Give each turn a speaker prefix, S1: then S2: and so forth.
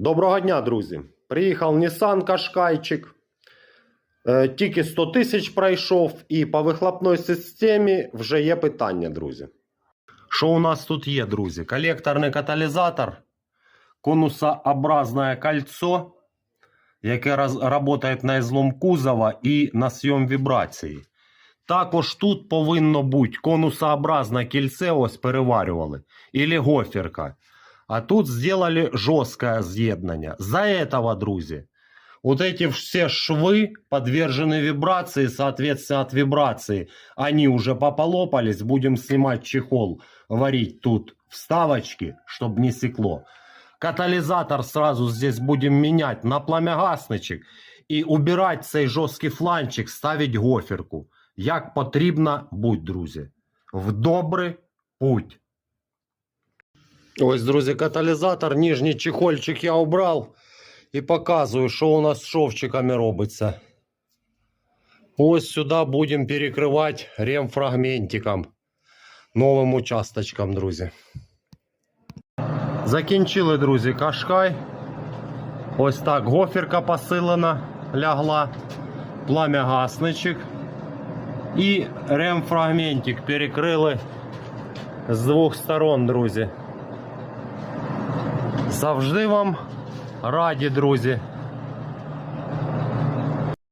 S1: Доброго дня, друзі! Приїхав Nissan Кашкайчик. Е, Тільки 100 тисяч пройшов, і по вихлопній системі вже є питання, друзі. Що у нас тут є, друзі? Колекторний каталізатор, конусообразне кольцо, яке працює на ізлом кузова і на сйом вібрації. Також тут повинно бути конусообразне кільце, ось переварювали, і гоферка. А тут сделали жесткое з'єднання. За этого, друзі, вот эти все швы подвержены вибрации, соответственно, от вибрации они уже пополопались. Будем снимать чехол, варить тут вставочки, чтобы не секло. Катализатор сразу здесь будем менять на пламягасничек і убирать цей жорсткий фланчик, ставить гоферку. Як потрібно будь, друзі. В добрий путь. Ось, друзі, каталізатор, нижній чехольчик я обрав і показую, що у нас з шовчиками робиться. Ось сюди будемо перекривати ремфрагментиком, новим участочком, друзі. Закінчили, друзі, кашкай. Ось так гоферка посилена, лягла, пламя-гасничок і ремфрагментик перекрили з двох сторон, друзі. Завжди вам раді, друзі.